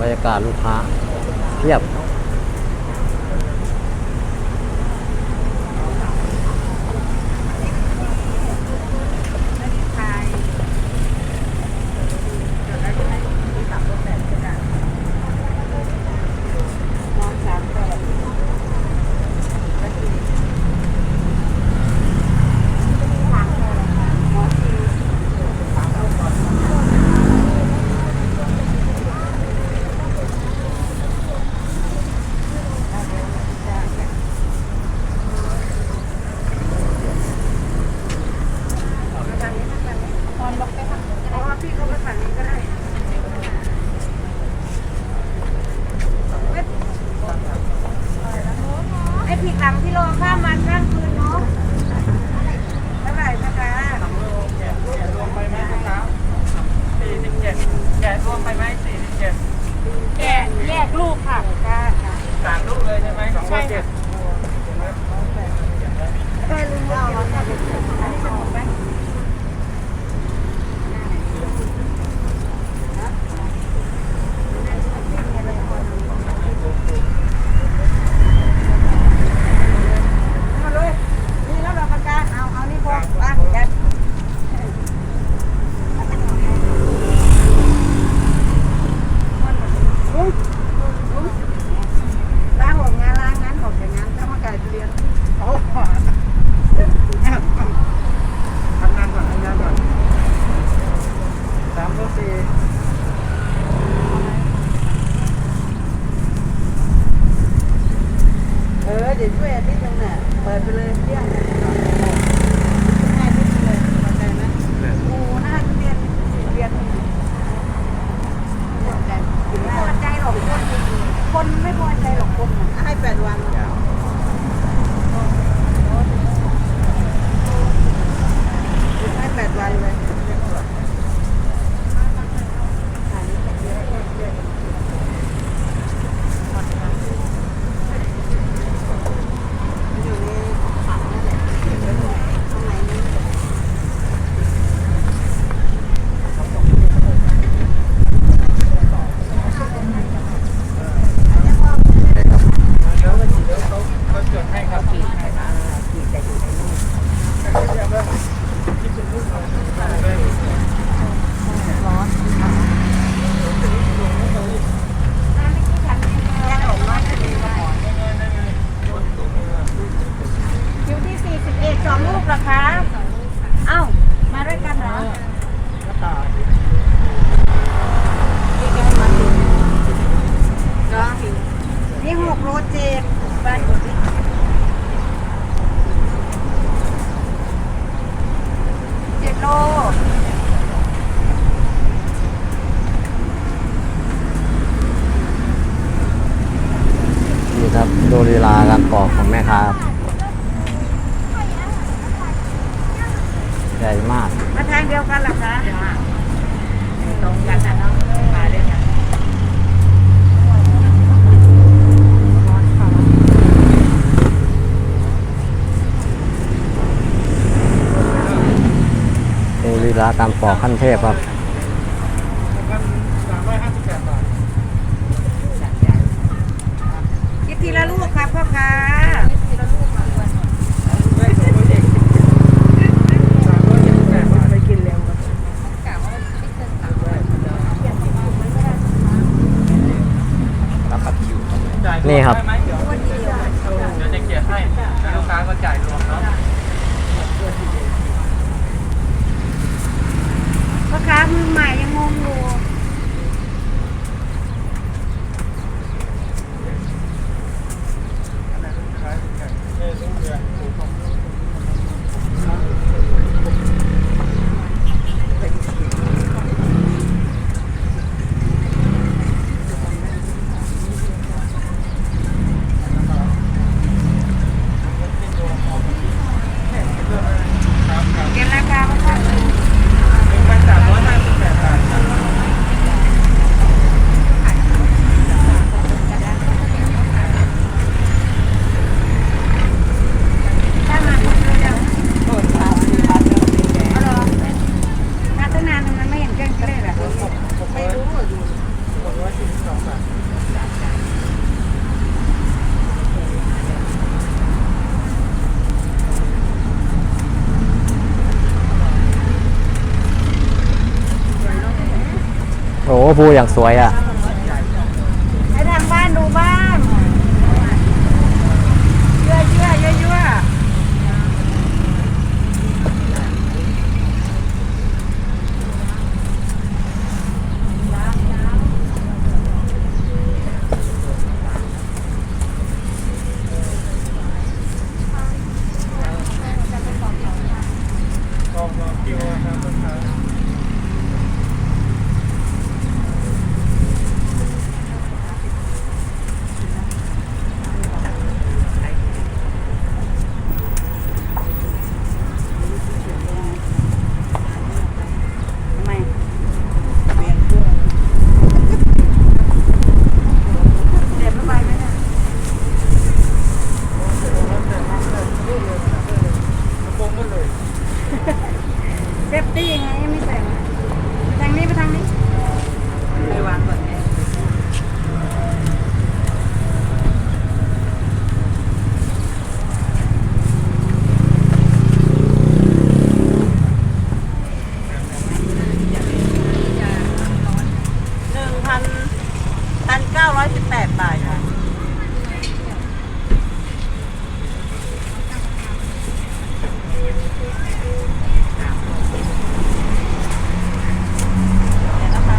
บรรยากาศลูกค้าเทียบ ผิดหลังที่โลข้ามมันข้างคืนเนาะเท่ไร่นะคะสอแกะแกะรวมไปไหมสี่สิบเจ็ดแกะรวมไปไหมสี่สิบเจ็ดแกแยกลูกค่ะ สามลูกเลยใช่ไหมสองโลเจ็ด ลาการปอกขั้นเทพครับคิดทีละลูกครับพ่อค้านี่ครับเดี๋ยวจะเกียร์ให้ลูกค้าก็จ่ายรวมเนาะ พ่ค้ามือใหม่ยังงงอยู่ อ้ภูอย่างสวยอะ ให้ทางบ้านดูบ้างเยื่อเยื่อเยื่อเยื่อ ลองลองคิวนะครับลูกค้า ทำไมเวียนเครื่องเด็ดไม่ไปไหมเนี่ย กระโปรงก็เลย เซฟตี้ไงไม่ใส่มาไปทางนี้ไปทางนี้ไปวางก่อนไง หนึ่งพันพันเก้าร้อยสิบแปดบาทค่ะเดี๋ยวนะคะ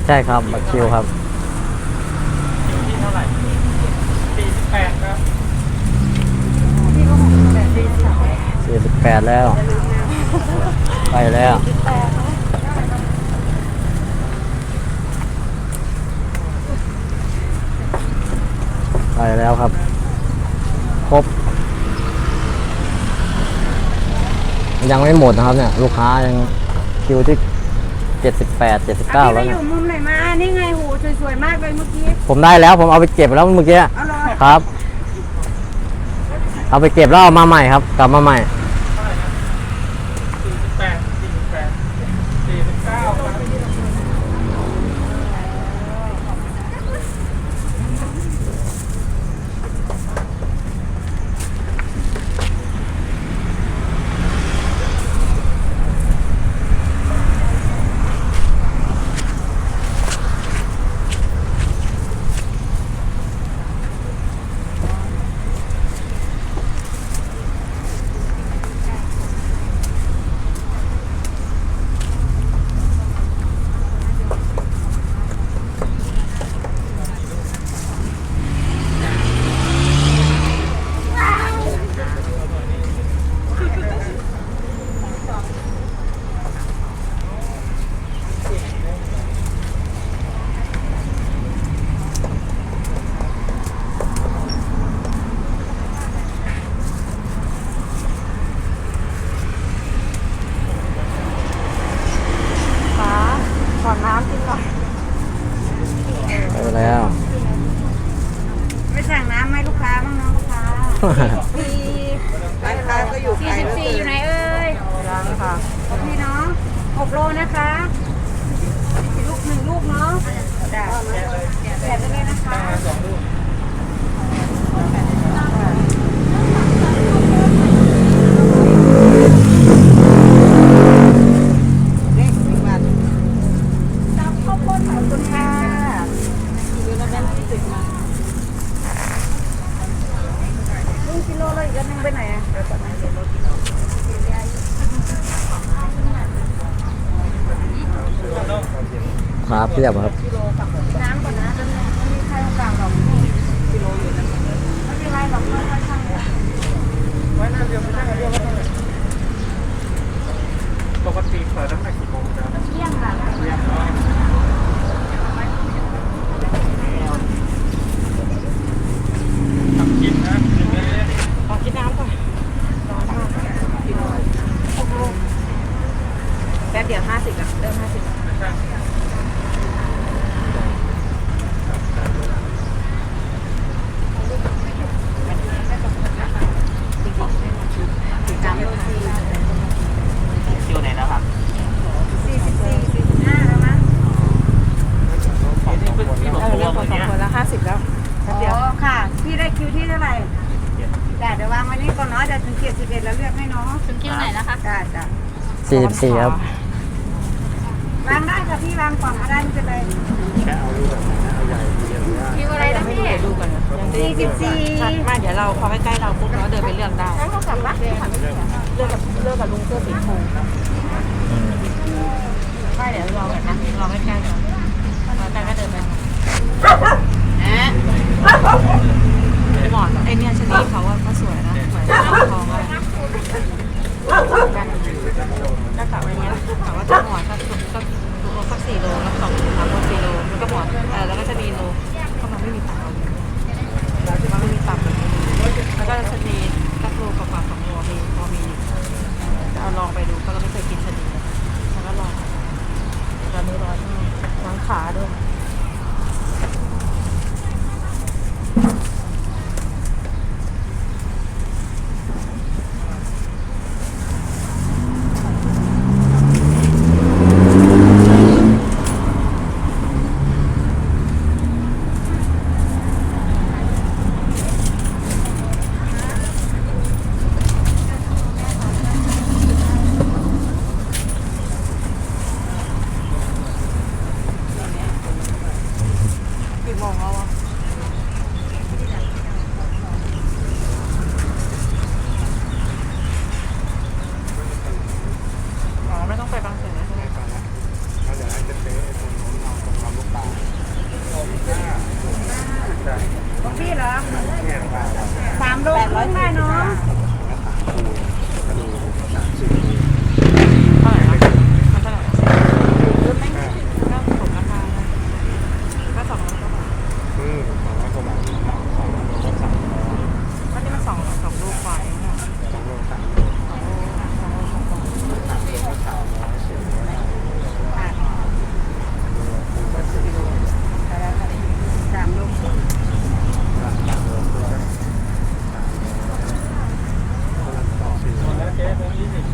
ใช่ครับบัตรคิวครับคิวที่เท่าไหร่สี่สิบแปดครับพี่ก็หกแปดสี่สิบแปด48แล้ว ไปแล้วแปดนะไปแล้วครับ ครบ ยังไม่หมดนะครับเนี่ย ลูกค้ายังคิวที่ 78 79พี่แล้ไปวอเนี่ยยู่มุมไห นมานี่ไงหูสวยๆมากเลยเมื่อกี้ผมได้แล้วผมเอาไปเก็บแล้วเมื่อกี้อาเลยครับ เอาไปเก็บแล้วเอามาใหม่ครับ กลับมาใหม่ สี่สิบแปดสี่สิบแปดสี่สิบเก้าครับ ฟ้าขอน้ำกินหน่อย ไปแล้ว ไปสั่งน้ำให้ลูกค้าบ้างน้องลูกค้าสี่ร้าน ค้าก็อยู่สี่สิบสี่อยู่ไหนเอ่ยร้านค่ะพี่เนาะหกโลนะคะลูกหนึ่งลูกเนาะจ้ะแกะไปเลยนะคะ สองลูก นี่สิบบาทจับข้าวโพดขอบคุณค่ะดูแล้วแม่ที่ติดมาลุ งกิโลเลยอีกอันนึงไปไหนอะครับเทียบครับ น้ำก่อนนะแล้วไม่มีใครกลางหรอกกิโลอยู่นั่นไม่เป็นไรหรอกค่อยๆช่างไว้น้าเดียวไม่ใช่เดียวว่ช่าไหร่ปกติเปิดตั้งแต่กี่โมงครับเที่ยงค่ะ คนสองคนแล้วห้าสิบแล้วแป๊เดียว อ๋อค่ะ พี่ได้คิวที่เท่าไหร่จ้ะเดี๋ยววางไว้นี่ก่อนเนาะเดี๋ยวถึงเกีจ็ดสิบเอ็ดแล้วเลือกให้เนาะถึงเกีคิวไหนนะคะ จ้ะจ้ะสี่สิบสี่ครับ วางได้ค่ะพี่วางกล่องก็ได้ไม่เป็นไรแค่เอาลูกแบบนี้นะเอาใหญ่เดียวเนี่ยคิวอะไรนะพี่ดูก่อนนะสี่สิบสี่มาเดี๋ยวเราพอใกล้ๆเราปุ๊บเนาะเดินไปเลือกได้แล้วเขากลับบ้านะเลือกกับเลือกกับลุงเสื้อสีชมพูอืม ไม่เดี๋ยวรอก่อนนะรอใกล้ๆก่อ 啥的。Jesus.